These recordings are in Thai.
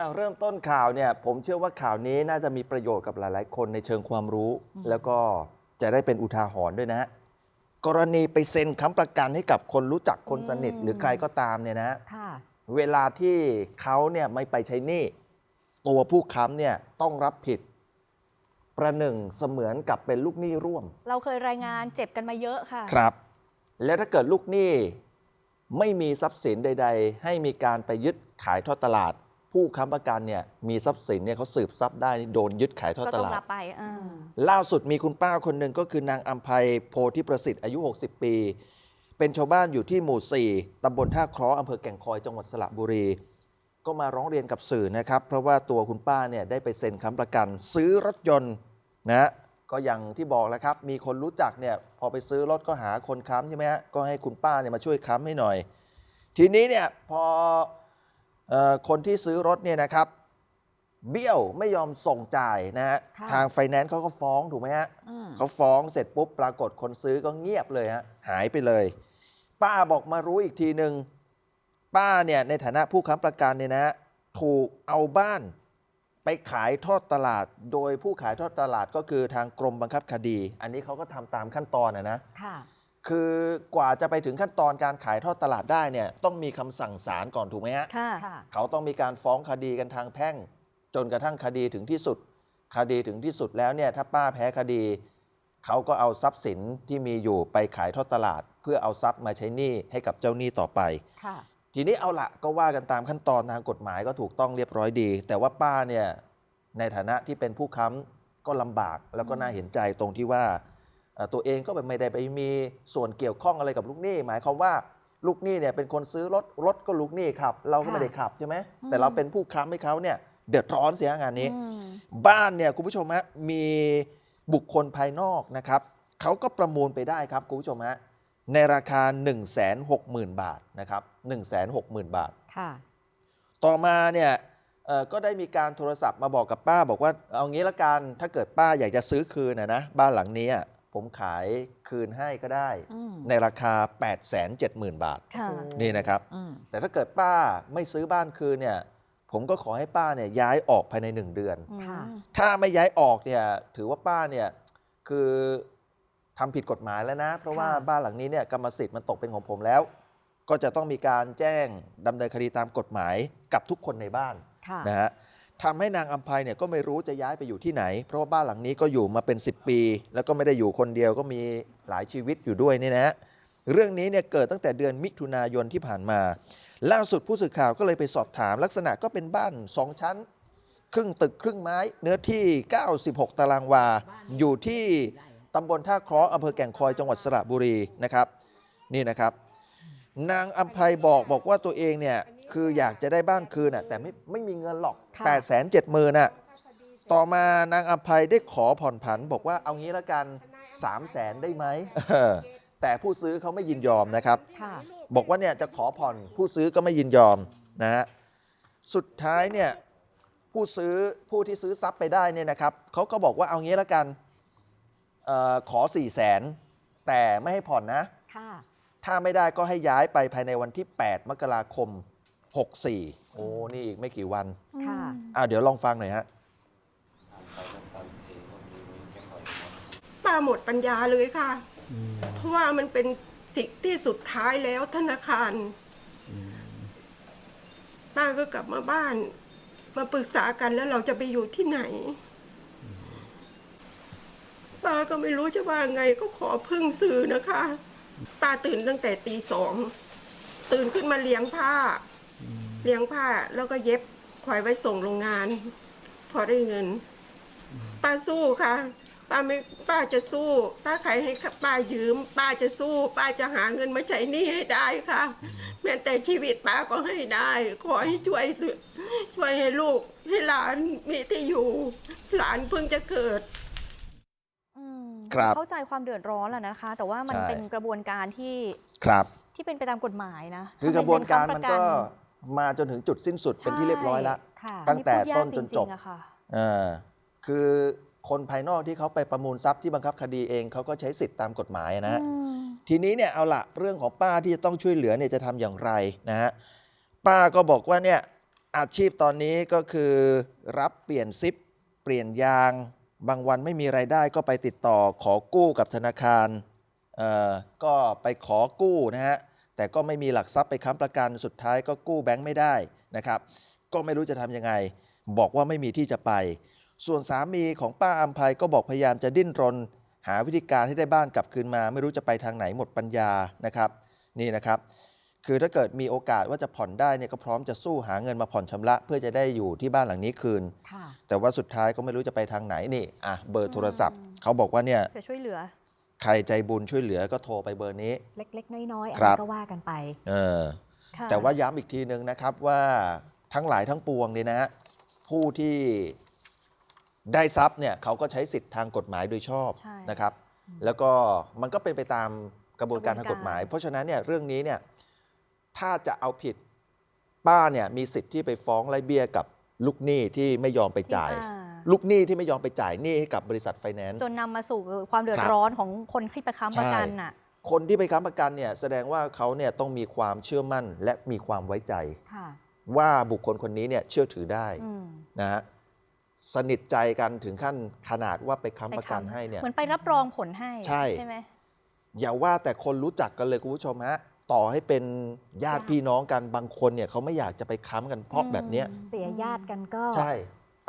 เอาเริ่มต้นข่าวเนี่ยผมเชื่อว่าข่าวนี้น่าจะมีประโยชน์กับหลาย ๆ คนในเชิงความรู้ แล้วก็จะได้เป็นอุทาหรณ์ด้วยนะฮะกรณีไปเซ็นค้ำประกันให้กับคนรู้จักคนสนิทอืมหรือใครก็ตามเนี่ยนะค่ะ เวลาที่เขาเนี่ยไม่ไปใช้หนี้ตัวผู้ค้ำเนี่ยต้องรับผิด ประหนึ่งเสมือนกับเป็นลูกหนี้ร่วม เราเคยรายงานเจ็บกันมาเยอะค่ะ ครับ แล้วถ้าเกิดลูกหนี้ไม่มีทรัพย์สินใด ๆ ให้มีการไปยึดขายทอดตลาด ผู้ค้ำประกันเนี่ยมีทรัพย์สินเนี่ยเขาสืบทรัพย์ได้นี่โดนยึดขายทอดก็ตต้องลาด รับไปอ่าล่าสุดมีคุณป้าคนหนึ่งก็คือนางอัมภัยโพธิประสิทธิ์อายุ 60 ปี เป็นชาวบ้านอยู่ที่หมู่ 4 ตำบลท่าเคราะห์อำเภอแก่งคอยจังหวัดสระบุรี ก็มาร้องเรียนกับสื่อนะครับ เพราะว่าตัวคุณป้าเนี่ยได้ไปเซ็นค้ำประกัน ซื้อรถยนต์นะก็อย่างที่บอกแล้วครับ มีคนรู้จักเนี่ยพอไปซื้อรถก็หาคนค้ำใช่ไหมฮะก็ให้คุณป้าเนี่ยมาช่วยค้ำให้หน่อย ทีนี้เนี่ยพอเออ คนที่ซื้อรถเนี่ยนะครับ เบี้ยวไม่ยอมส่งจ่ายนะฮะค่ะ ทางไฟแนนซ์เขาก็ฟ้องถูกไหมฮะอืมเขาฟ้องเสร็จปุ๊บปรากฏคนซื้อก็เงียบเลยฮะหายไปเลย ป้าบอกมารู้อีกทีหนึ่งป้าเนี่ยในฐานะผู้ค้ำประกันเนี่ยนะฮะถูกเอาบ้านไปขายทอดตลาด โดยผู้ขายทอดตลาดก็คือทางกรมบังคับคดี อันนี้เขาก็ทำตามขั้นตอนนะนะ ค่ะ คือกว่าจะไปถึงขั้นตอนการขายทอดตลาดได้เนี่ยต้องมีคำสั่งศาลก่อนถูกไหมฮะค่ะ เขาต้องมีการฟ้องคดีกันทางแพ่ง จนกระทั่งคดีถึงที่สุด คดีถึงที่สุดแล้วเนี่ยถ้าป้าแพ้คดี เขาก็เอาทรัพย์สินที่มีอยู่ไปขายทอดตลาด เพื่อเอาทรัพย์มาใช้หนี้ให้กับเจ้าหนี้ต่อไป ค่ะ ทีนี้เอาละก็ว่ากันตามขั้นตอนทางกฎหมายก็ถูกต้องเรียบร้อยดี แต่ว่าป้าเนี่ยในฐานะที่เป็นผู้ค้ำก็ลำบากแล้วก็น่าเห็นใจตรงที่ว่าเอ่อ ตัวเองก็แบบไม่ได้ไปมีส่วนเกี่ยวข้องอะไรกับลูกหนี้ หมายความว่าลูกหนี้เนี่ยเป็นคนซื้อรถรถก็ลูกหนี้ขับ เราก็ค่ะไม่ได้ขับใช่ไหมอืมแต่เราเป็นผู้ค้ำให้เขาเนี่ยเดือดร้อนเสียงานนี้อืมบ้านเนี่ยคุณผู้ชมฮะมีบุคคลภายนอกนะครับเขาก็ประมูลไปได้ครับคุณผู้ชมฮะในราคา 1 6 0 0 0 0 บาทนะครับ1 6 0 0 0 0 บาทค่ะต่อมาเนี่ยเอ่อก็ได้มีการโทรศัพท์มาบอกกับป้าบอกว่าเอางี้ละกันถ้าเกิดป้าอยากจะซื้อคืนนะนะบ้านหลังนี้อะ ผมขายคืนให้ก็ได้ อืมในราคา 8 7 0 0 0 0 บาท ค่ะนี่นะครับ อืมแต่ถ้าเกิดป้าไม่ซื้อบ้านคืนเนี่ย ผมก็ขอให้ป้าเนี่ยย้ายออกภายใน 1 เดือน ค่ะ ถ้าไม่ย้ายออกเนี่ยถือว่าป้าเนี่ยคือทำผิดกฎหมายแล้วนะ เพราะว่าค่ะ บ้านหลังนี้เนี่ยกรรมสิทธิ์มันตกเป็นของผมแล้ว ก็จะต้องมีการแจ้งดำเนินคดีตามกฎหมายกับทุกคนในบ้านค่ะ นะฮะ ทำให้นางอัมภัยเนี่ยก็ไม่รู้จะย้ายไปอยู่ที่ไหน เพราะว่าบ้านหลังนี้ก็อยู่มาเป็น 10 ปี แล้วก็ไม่ได้อยู่คนเดียวก็มีหลายชีวิตอยู่ด้วยนี่นะเรื่องนี้เนี่ยเกิดตั้งแต่เดือนมิถุนายนที่ผ่านมา ล่าสุดผู้สื่อข่าวก็เลยไปสอบถาม ลักษณะก็เป็นบ้านสองชั้น ครึ่งตึกครึ่งไม้ เนื้อที่ 96 ตารางวา อยู่ที่ตำบลท่าเคราะห์อำเภอแก่งคอยจังหวัดสระบุรีนะครับ นี่นะครับ นางอัมภัยบอกบอกว่าตัวเองเนี่ย คืออยากจะได้บ้านคืนน่ะแต่ไม่ไม่มีเงินหรอกค่ะ8 7 0 0 0 0น่ะต่อมานางอัมภัยได้ขอผ่อนผัน บอกว่าเอางี้ละกัน3 0 0แสนได้ไหมเออแต่ผู้ซื้อเขาไม่ยินยอมนะครับ ค่ะ บอกว่าเนี่ยจะขอผ่อนผู้ซื้อก็ไม่ยินยอมนะฮะสุดท้ายเนี่ยผู้ซื้อผู้ที่ซื้อทรัพย์ไปได้เนี่ยนะครับเขาก็บอกว่าเอางี้ละกันเออขอ4ี่แสนแต่ไม่ให้ผ่อนนะ ค่ะ ถ้าไม่ได้ก็ให้ย้ายไปภายในวันที่ 8 มกราคม 64 โอ้นี่อีกไม่กี่วันค่ะ อ่าเดี๋ยวลองฟังหน่อยฮะ ป้าหมดปัญญาเลยค่ะ เพราะว่ามันเป็นสิ่งที่สุดท้ายแล้วธนาคารป้าก็กลับมาบ้าน มาปรึกษากันแล้วเราจะไปอยู่ที่ไหนป้าก็ไม่รู้จะว่าไงก็ขอพึ่งสื่อนะคะป้าตื่นตั้งแต่ตีสอง ตื่นขึ้นมาเลี้ยงผ้า เลี้ยงผ้าแล้วก็เย็บควายไว้ส่งโรงงาน พอได้เงิน ป้าสู้ค่ะ ป้าไม่ป้าจะสู้ ถ้าใครให้ป้ายืม ป้าจะสู้ ป้าจะหาเงินมาใช้หนี้ให้ได้ค่ะ แม้แต่ชีวิตป้าก็ให้ได้ ขอให้ช่วยเหลือช่วยให้ลูก ให้หลานมีที่อยู่ หลานเพิ่งจะเกิดอืมครับเข้าใจความเดือดร้อนแหละนะคะ แต่ว่ามันใช่เป็นกระบวนการที่ครับที่เป็นไปตามกฎหมายนะคือกระบวนการมันก็ทำไเซ็ มาจนถึงจุดสิ้นสุดค้ำประกัเป็นที่เรียบร้อยแล้ว ใช่ค่ะตั้งแต่พูดยากต้นจนจบ ริงๆอะค่ะ เออคือคนภายนอกที่เขาไปประมูลทรัพย์ที่บังคับคดีเองเขาก็ใช้สิทธิ์ตามกฎหมายนะฮะ อืมทีนี้เนี่ยเอาละเรื่องของป้าที่จะต้องช่วยเหลือเนี่ยจะทำอย่างไรนะฮะป้าก็บอกว่าเนี่ยอาชีพตอนนี้ก็คือรับเปลี่ยนซิป เปลี่ยนยาง บางวันไม่มีไรายได้ก็ไปติดต่อขอกู้กับธนาคารเอ่อก็ไปขอกู้นะฮะ แต่ก็ไม่มีหลักทรัพย์ไปค้ำประกันสุดท้ายก็กู้แบงค์ไม่ได้นะครับ ก็ไม่รู้จะทำยังไง บอกว่าไม่มีที่จะไป ส่วนสามีของป้าอัมภัยก็บอกพยายามจะดิ้นรน หาวิธีการให้ได้บ้านกลับคืนมา ไม่รู้จะไปทางไหนหมดปัญญานะครับนี่นะครับ คือถ้าเกิดมีโอกาสว่าจะผ่อนได้เนี่ยก็พร้อมจะสู้หาเงินมาผ่อนชำระ เพื่อจะได้อยู่ที่บ้านหลังนี้คืนค่ะแต่ว่าสุดท้ายก็ไม่รู้จะไปทางไหนนี่อะเบอร์โทรศัพท์ เขาบอกว่าเนี่ยเพื่อช่วยเหลือ ใครใจบุญช่วยเหลือก็โทรไปเบอร์นี้ เล็ก ๆ น้อยๆอันครันี้บก็ว่ากันไปเออ ค่ะแต่ว่าย้ำอีกทีหนึ่งนะครับว่าทั้งหลายทั้งปวงเนี่ยนะฮะผู้ที่ได้ทรัพย์เนี่ยเขาก็ใช้สิทธิ์ทางกฎหมายโดยชอบใช่ นะครับ แล้วก็มันก็เป็นไปตามกระบวนการกระบวนทางกฎหมายการเพราะฉะนั้นเนี่ยเรื่องนี้เนี่ยถ้าจะเอาผิดป้าเนี่ยมีสิทธิ์ที่ไปฟ้องไล่เบี้ยกับลูกหนี้ที่ไม่ยอมไปจ่าย อ่ ลูกหนี้ที่ไม่ยอมไปจ่ายหนี้ให้กับบริษัทไฟแนนซ์ จนนำมาสู่ความเดือดครับร้อนของคนที่ไปค้ำประกันใช่น่ะ คนที่ไปค้ำประกันเนี่ยแสดงว่าเขาเนี่ยต้องมีความเชื่อมั่นและมีความไว้ใจ ค่ะ ว่าบุคคลคนนี้เนี่ยเชื่อถือได้อืมนะฮะสนิทใจกันถึงขั้นขนาดว่าไปค้ำประกันไปค้ำให้เนี่ย เหมือนไปรับรองผลให้ใช่ ใช่ไหม อย่าว่าแต่คนรู้จักกันเลยคุณผู้ชมฮะต่อให้เป็นญาติพี่น้องกันบางคนเนี่ยเขาไม่อยากจะไปค้ำกันเพราะแบบเนี้ย เสียญาติกันก็ใช่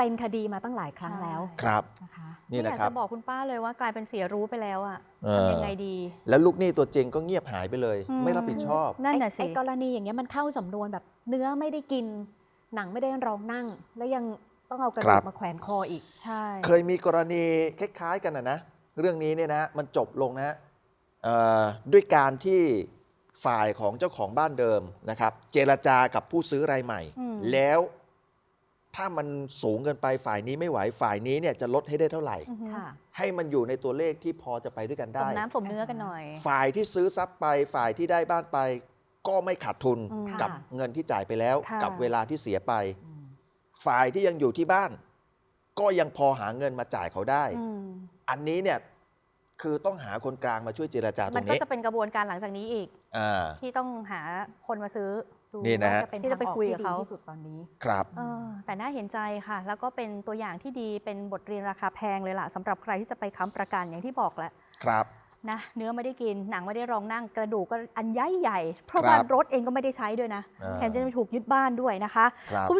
เป็นคดีมาตั้งหลายครั้งแล้วครับ นะคะนี่ไม่อนะยากครับ จะบอกคุณป้าเลยว่ากลายเป็นเสียรู้ไปแล้วอะเออ ทำยังไงดี แล้วลูกหนี้ตัวจริงก็เงียบหายไปเลย อืม ไม่รับผิดชอบ นั่นไอ้น่ะสิไอ้กรณีอย่างเงี้ยมันเข้าสำนวนแบบเนื้อไม่ได้กิน หนังไม่ได้รองนั่ง แล้วยังต้องเอากระคดูรักบ มาแขวนคออีก ใช่ เคยมีกรณีคล้ายๆกันนะนะ เรื่องนี้เนี่ยนะมันจบลงนะฮะเอ่อด้วยการที่ฝ่ายของเจ้าของบ้านเดิมนะครับ เจรจากับผู้ซื้อรายใหม่ อืม แล้ว ถ้ามันสูงเกินไปฝ่ายนี้ไม่ไหวฝ่ายนี้เนี่ยจะลดให้ได้เท่าไหร่อือฮึค่ะให้มันอยู่ในตัวเลขที่พอจะไปด้วยกันสได้มน้ำสมเนื้อกันหน่อย ฝ่ายที่ซื้อทรัพย์ไปฝ่ายที่ได้บ้านไป ก็ไม่ขาดทุนอืมกับค่ะเงินที่จ่ายไปแล้ว ค่ะ กับเวลาที่เสียไปอืมฝ่ายที่ยังอยู่ที่บ้าน ก็ยังพอหาเงินมาจ่ายเขาได้ อืมอันนี้เนี่ยคือต้องหาคนกลางมาช่วยเจรจาตรมันงก็นี้จะเป็นกระบวนการหลังจากนี้อีก อ่า ที่ต้องหาคนมาซื้อดูนี่นะฮะ ว่าจะเป็นที่ทาจะงไปออกคุยที่กับดีเขาที่สุดตอนนี้ครับ เออ แต่น่าเห็นใจค่ะ แล้วก็เป็นตัวอย่างที่ดีเป็นบทเรียนราคาแพงเลยล่ะสำหรับใครที่จะไปค้ำประกันอย่างที่บอกแหละครับนะเนื้อไม่ได้กินหนังไม่ได้รองนั่งกระดูกก็อันใหญ่ใหญ่เพราะครับว่ารถเองก็ไม่ได้ใช้ด้วยนะอ่าแถมจะไม่ถูกยึดบ้านด้วยนะคะครับคุณผู้